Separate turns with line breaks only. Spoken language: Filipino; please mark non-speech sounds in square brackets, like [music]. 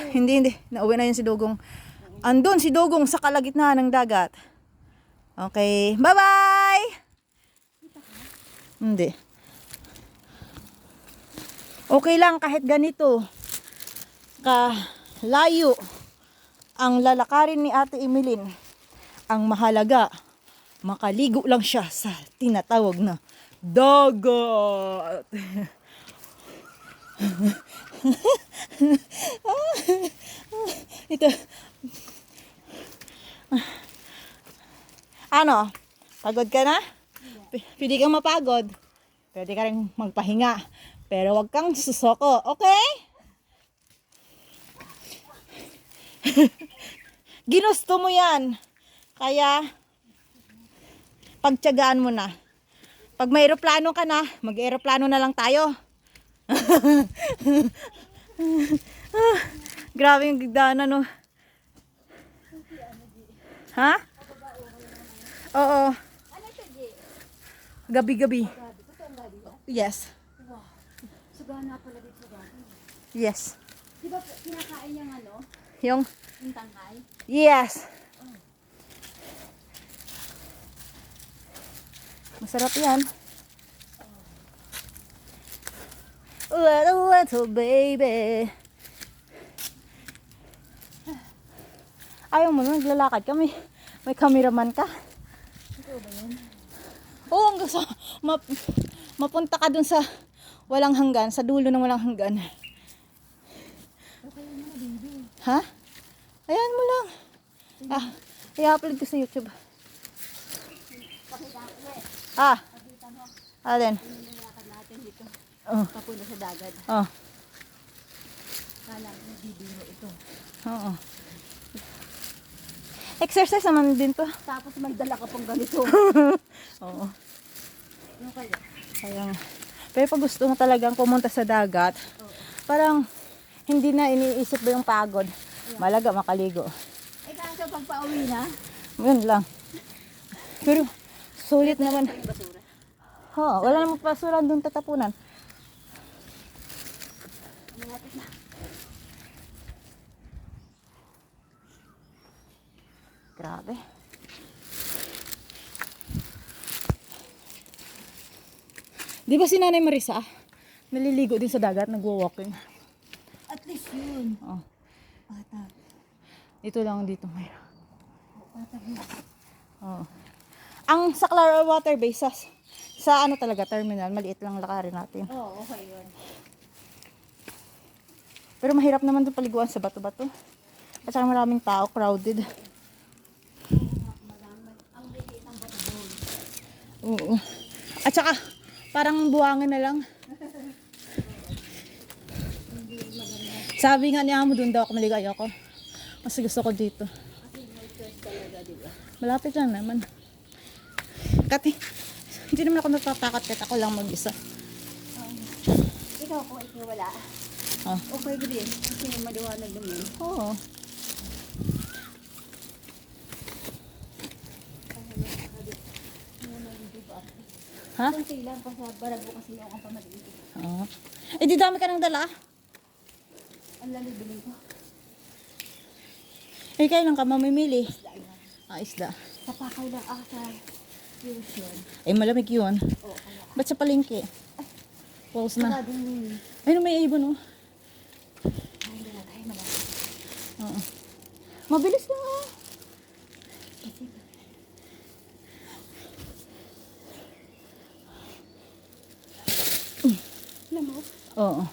[laughs] Hindi, hindi. Nauwi na yun si Dugong. Andun si Dugong sa kalagitnaan ng dagat. Okay. Bye-bye! Hindi. Okay lang kahit ganito. Ka layo ang lalakarin ni Ate Emilin. Ang mahalaga, makaligo lang siya sa tinatawag na dagat. [laughs] [laughs] Ito. Ano? Pagod ka na? Pwede kang mapagod. Pwede ka rin magpahinga. Pero wag kang susoko, okay? [laughs] Ginusto mo yan. Kaya, pagtyagaan mo na. Pag may aeroplano ka na, mag-aeroplano na lang tayo. Ah, grabe yung gigdana, no? Ha? Oo. Gabi-gabi. Yes.
Sagana pala dito dati.
Yes.
Di ba kinakain yung ano?
Yung,
Yung tangkay?
yes. Masarap yan. Little, little baby. Ayaw mo na, naglalakad ka. May, may cameraman ka. Oo, hanggang sa, map, mapunta ka dun sa walang hanggan, sa dulo ng walang hanggan.
Okay na baby.
Ha? Ayan mo lang. Ah, i-upload ko sa YouTube.
Eh.
Ah, alin?
Dito.
Oh,
Papunta sa dagat.
oh,
Kala ko nagbibiro ito.
oo. Exercise naman din to.
Tapos may dala ka pang ganito. [laughs]
Oo.
ano kaya?
Kaya, pero pag gusto mo talagang pumunta sa dagat, parang hindi na iniisip ba yung pagod. Malaga makaligo.
Eh kaso pag pauwi na,
Yun lang. Pero, sulit naman.
basura.
Ha, wala namang pasuran doon tatapunan. Grabe. Di ba si Nanay Marisa, naliligo din sa dagat, nagwo-walking.
At least yun.
Oh,
Bata.
dito lang dito mayroon.
Bata yun.
Oh. Ang sa Clara Water Base, sa, sa ano talaga, terminal, maliit lang lakarin natin.
Oo, okay yun.
Pero mahirap naman doon paliguan sa bato-bato. At saka maraming tao, crowded.
Ang liit ng bato doon.
Oo. At saka, parang buwangin na lang. Sabi nga niya mo doon daw ako maligo ayoko. Mas gusto ko dito. Malapit lang naman. Kati, hindi naman ako natatakot kahit ako lang mag-isa.
Ikaw kung ikaw wala.
Oh.
Okay din. Kasi maliwanag naman.
Oo. Ha?
Kunti lang pa sa kasi yung ang pamaliit.
Oo. Eh di dami ka nang dala.
Ang lalibili ko.
Eh kailan ka mamimili?
Na.
Ah, isda.
Papakaw lang ako sa fusion.
Eh malamig yun.
Oo, kaya.
Ba't sa palengke? Close na.
Din,
Ayun may ibon oh.
ay, na tayo malapit.
Oo. Mabilis lang ah.
Kasi, alam mo,
Oo.